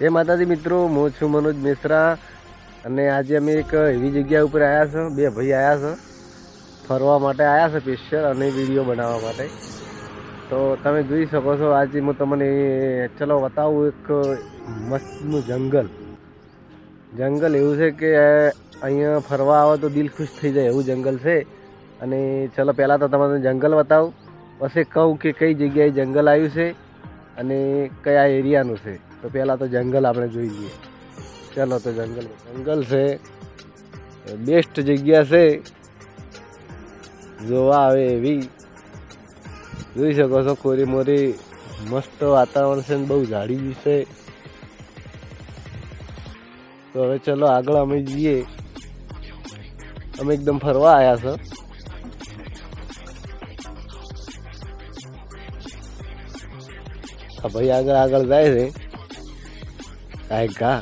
જય માતાજી મિત્રો, હું છું મનોજ મિશ્રા અને આજે અમે એક એવી જગ્યા ઉપર આવ્યા છે. બે ભાઈ આવ્યા છે. ફરવા માટે આવ્યા છે સ્પેશિયલ અને વીડિયો બનાવવા માટે. તો તમે જોઈ શકો છો, આજે હું તમને ચલો બતાવું એક મસ્તનું જંગલ. જંગલ એવું છે કે અહીંયા ફરવા આવે તો દિલ ખુશ થઈ જાય એવું જંગલ છે. અને ચલો પહેલાં તો તમને જંગલ બતાવું. પછી કહું કે કઈ જગ્યાએ જંગલ આવ્યું છે અને કયા એરિયાનું છે. તો પહેલાં તો જંગલ આપણે જોઈ લઈએ ચાલો તો જંગલ. જંગલ છે બેસ્ટ જગ્યા છે. જોવા આવે એવી. જોઈ શકો છો કોરી મોરી મસ્ત વાતાવરણ છે ને બહુ ઝાડી છે. તો હવે ચલો આગળ અમે જઈએ. અમે એકદમ ફરવા આવ્યા છો. આ ભાઈ આગળ આગળ જાય છે. કાંઈક ઘા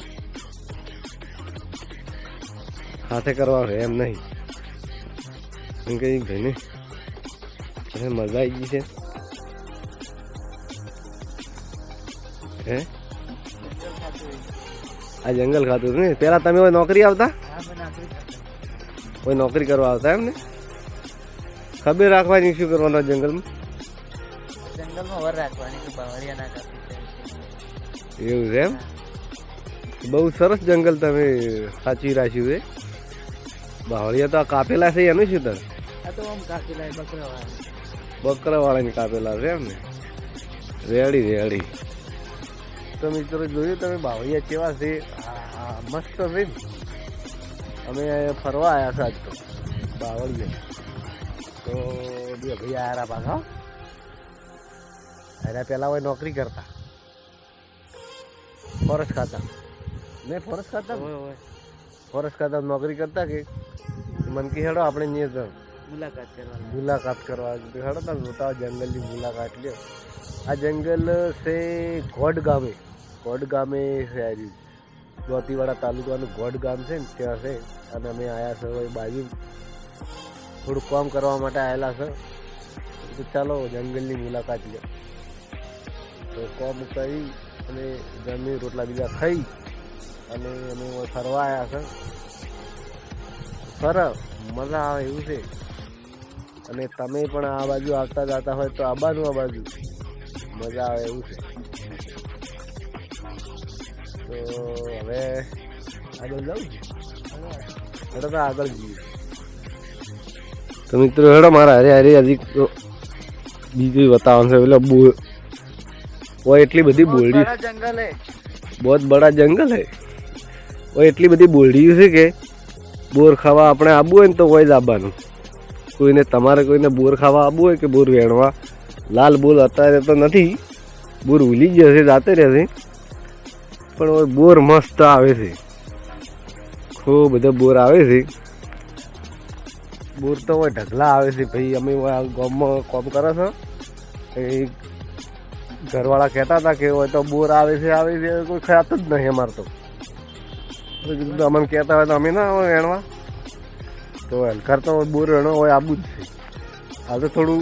હાથે કરવા છે એમ નહીં. એમ કઈ ભાઈને અરે મજા આવી ગઈ છે? હે? આ જંગલ ખાતું ને? પેલા તમે કોઈ નોકરી આવતા? કોઈ નોકરી કરવા આવતા એમ ને ખબર રાખવાની શું કરવાનું જંગલમાં? જંગલમાં વર રાખવાની એવું છે એમ? બહુ સરસ જંગલ તમે સાચવી રાખ્યું છે. બાવળિયા તો આ કાપેલા છે એનું શું તમે? આ તો આમ કાપી લાય બકરા વાળા બકરાવાળાને કાપેલા છે એમ ને? Ready ready. તો મિત્રો જોયું તમે બાવળિયા કેવા છે? મસ્ત છે અમે ફરવા આવ્યા છે આજ તો બાવળિયા. તો બે ભાઈ આયા પાછા. એના પહેલાં હોય નોકરી કરતા. ફોરેસ્ટ ખાતા. ને ફોરેસ્ટ ખાતા? ફોરેસ્ટ ખાતા નોકરી કરતા કે? મન કે હેડો આપણે અહીંયા મુલાકાત કરવા. મુલાકાત કરવા. હેડો તમે જંગલની મુલાકાત લ્યો. આ જંગલ છે ગોડ ગામે. ગોડ ગામે છે આ રહ્યું. દોતીવાડા તાલુકાનું ગોડ ગામ છે ને ત્યાં છે. અને અમે આવ્યા છે એ બાજુ. થોડું કામ કરવા માટે આવેલા છે. તો ચાલો જંગલની મુલાકાત લ્યો. તો કામ કરી અને જમી રોટલા બીજા ખાઈ. અને અમે ફરવા આવ્યા છે. સરસ મજા આવે એવું છે. અને તમે પણ આ બાજુ આવતા જતા હોય તો આવવાનું આ બાજુ. મજા આવે એવું છે. તો હવે આગળ જાઉં હેડો તો આગળ જઈએ. તો મિત્રો હેડો મારા હરે હરે હજી તો બીજું બતાવવાનું છે. એટલે બો એટલી બધી બોલડી જંગલ હે. બહુ બડા જંગલ હે. ઓય એટલી બધી બોલડી છે કે બોર ખાવા આપણે આવવું હોય ને તો હોય જ આવવાનું કોઈને તમારે કોઈને બોર ખાવા આવવું હોય કે બોર વેણવા, લાલ બોલ અત્યારે તો નથી. બોર ઉલી જશે, જાતે રહેશે. પણ બોર મસ્ત આવે છે. ખૂબ બધા બોર આવે છે. બોર તો હોય ઢગલા આવે છે ભાઈ, અમે ગામમાં કોમ કરે છે. એ ઘરવાળા કહેતા હતા કે હોય તો બોર આવે છે આવે છે કોઈ ખ્યાત જ નહીં અમારે તો. અમને કહેતા હોય તો અમે ના હોય વેણવા તો હલકાર તો બોર વેણો હોય, આબુ જ છે. હાલ તો થોડું,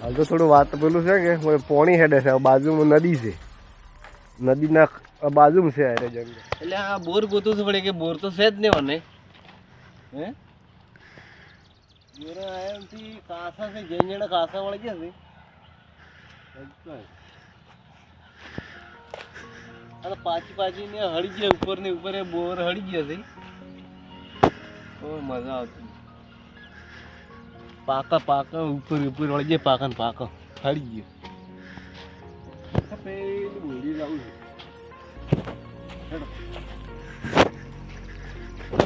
હાલ તો થોડું વાત પેલું છે કે, હવે પોણી હેડે છે બાજુમાં નદી છે. નદીના બાજુમાં છે અરે જંગલ. એટલે આ બોર ગોતું છે પડે કે બોર તો છે જ ને મને હે? બોર આયાથી કાસા છે જેણ જેણ કાસા વળી ગયા છે. અને પાછી પાછી ને હળી ગયા ઉપર ને ઉપર એ બોર હળી ગયા છે. તો મજા આવતી. પાકા પાકા ઉપર ઉપર હળી જાય પાકા ને પાકા. હળી ગયો.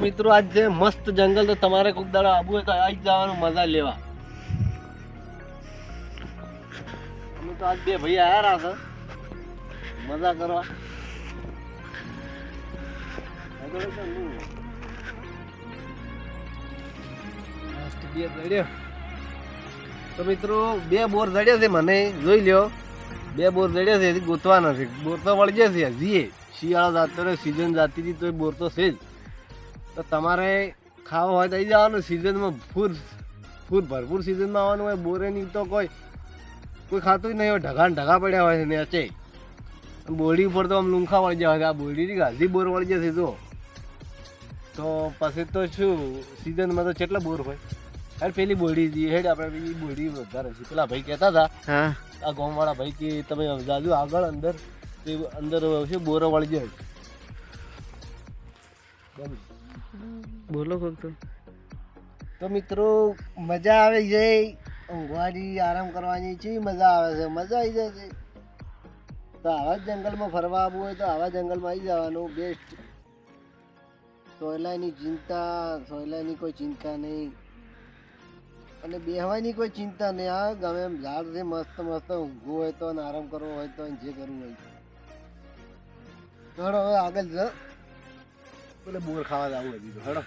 મિત્રો આજ જે મસ્ત જંગલ તો તમારે કોઈક દાડો આબુ હોય તો આવી જવાનું મજા લેવા. અમે તો આજ બે ભાઈ આયા રહ્યા છે. મજા કરવા. તો મિત્રો, બે બોર જડ્યા છે મને, જોઈ લ્યો. બે બોર જડ્યા છે, હજી છે. બોર તો વળી જશે હજીએ. શિયાળો જાતો રહે સિઝન જાતી હતી તો બોર તો છે જ. તો તમારે ખાવા હોય તો આવી જવાનું સિઝનમાં ફૂલ ફૂલ ભરપૂર સિઝનમાં આવવાનું હોય બોરેની તો કોઈ કોઈ ખાતું જ નહીં હોય, ઢગા ઢગા પડ્યા હોય ને અચે બોરડી ઉપર તો આમ લુંખા વળી છે આ બોરડી ગાંધી બોર વળી જશે તો તો પછી તો શું સિઝનમાં તો કેટલા બોર હોય? અરે પેલી બોડી હતી હેડ આપણે પેલી બોડી વધારે છે. પેલા ભાઈ કહેતા હતા આ ગામવાળા ભાઈ કે તમે જાજુ આગળ અંદર તે અંદર શું બોરો વાળી જાય બોલો. ફક્ત તો. મિત્રો મજા આવે છે. ઊંઘવાની આરામ કરવાની છે મજા આવે છે? મજા આવી જાય છે તો આવા જંગલમાં ફરવા આવવું હોય તો આવા જંગલમાં આવી જવાનું બેસ્ટ સોયલાની ચિંતા, સોયલાની કોઈ ચિંતા નહીં. અને બેહવાની કોઈ ચિંતા નહીં. આ ગમે એમ ઝાડ છે મસ્ત મસ્ત ઊંઘવું હોય તો આરામ કરવો હોય તો જે કરવું હોય તો. હવે આગળ જ પેલે બોર ખાવા જવું હજી તો. હેડો.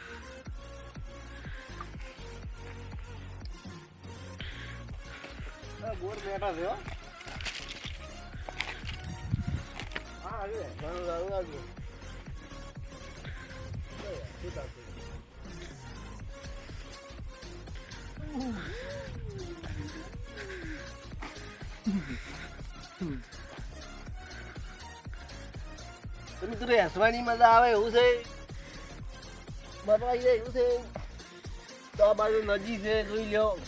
બોર બેઠા છે હો. આવ્યું ઘણું સારું લાગ્યું. તો હસવાની મજા આવે એવું છે? આવી જાય એવું છે? તો આ બાજુ નદી છે, જોઈ લ્યો.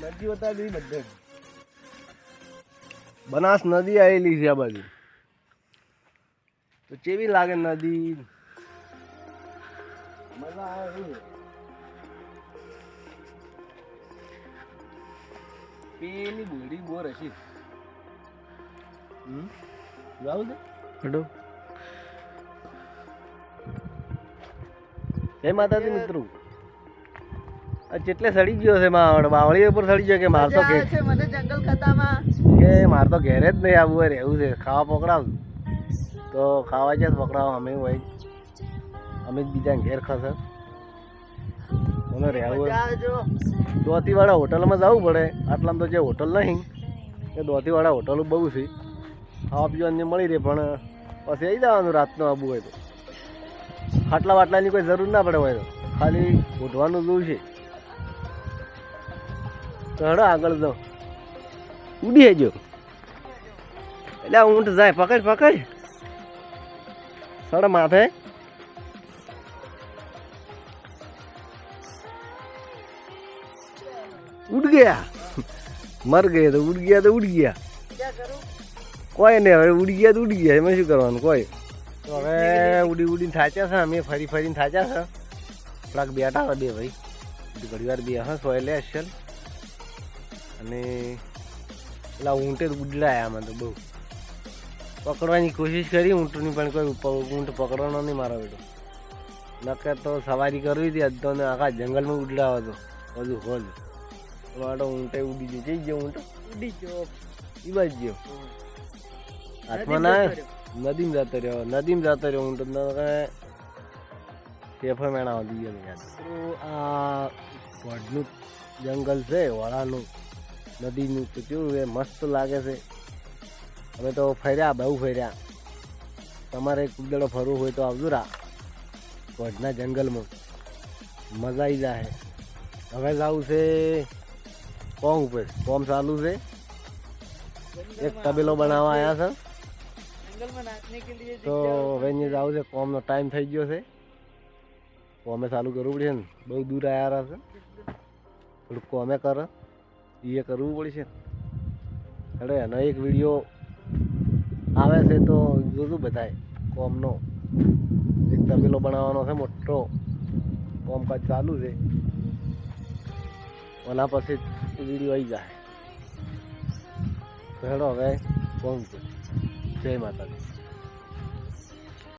નદી હોતા જોઈ બધે. બનાસ નદી આવેલી છે આ બાજુ. તો કેવી લાગે નદી? મજા આવે છે. પેલી બોડી બોર હશે હમ જાવ છે હડો જય માતાજી મિત્રો. આ જેટલે સડી ગયો છે માવડ બાવળી ઉપર સડી ગયો કે માર તો છે મને જંગલ ખતામાં. કે માર તો ઘેરે જ નહીં આવવું રહેવું છે ખાવા પકડાવ. તો ખાવા જ પકડાવ અમે હોય. અમે જ બીજા ઘેર ખસે મને રહેવું દોતીવાળા હોટલમાં જવું પડે. આટલામાં તો જે હોટલ નહીં એ દોતીવાળા હોટલો બહુ છે. ખાવા પીવાને મળી રહે પણ પછી આવી જવાનું રાતનું આબુ હોય તો. ખાટલા વાટલાની કોઈ જરૂર ના પડે હોય તો. ખાલી ઉઠવાનું જોવું છે. તો હેડો આગળ જાઓ. ઉડી જો એટલે ઊંટ જાય પકડ પકડ. સડ માથે. ગયા મર ગયે તો ઉડ ગયા તો ઉડ ગયા કોઈ ને હવે ઉડી ગયા તો ઉડી ગયા એમાં શું કરવાનું? કોઈ. હવે ઉડી ઉડીને થાચ્યા છે, અમે ફરી ફરીને થાચ્યા છે. થોડાક બેઠા હતા બે ભાઈ. ઘણી વાર બે હા સોયલે અસલ અને પેલા ઊંટે ઉડલાયા આમાં તો બહુ. પકડવાની કોશિશ કરી, ઊંટની પણ કોઈ ઊંટ પકડવાનો નહીં મારો બેટો. નકર તો સવારી કરવી હતી તો ને આખા જંગલમાં ઉડલાવો હતો. બધું હોલ. મારો ઊંટે ઉડી ગયો. જઈ ગયો ઊંટો? ઉડી ગયો. ઈ બાજ ગયો. હાથમાં ના નદીમ જતો રહ્યો નદીમાં જતો રહ્યો ઊંટ. તો કાંઈ શેફા મેણા આવી ગયો યાર. તો આ વડનું જંગલ છે વાળાનું નદીનું. તો કેવું એ મસ્ત લાગે છે. અમે તો ફર્યા બહુ ફર્યા. તમારે કુદડો ફરવું હોય તો આવજો રા. વડના જંગલમાં. મજા આવી જાય હવે જવું છે કોમ ઉપર કોમ ચાલુ છે. એક તબેલો બનાવવા આવ્યા છે. તો હવે અહીંયા જાવું છે. કોમનો ટાઈમ થઈ ગયો છે. કોમે ચાલુ કરવું પડશે ને. બહુ દૂર આવ્યા છે. થોડુંક કોમે કર. એ કરવું પડશે. એટલે એનો એક વીડિયો આવે છે તો જોશું બધાય. કોમનો. એક તબેલો બનાવવાનો છે, મોટો. કોમકાજ ચાલુ છે. ઓના પછી વીડિયો આવી જાય. હેડો હવે પહોંચું જય માતાજી.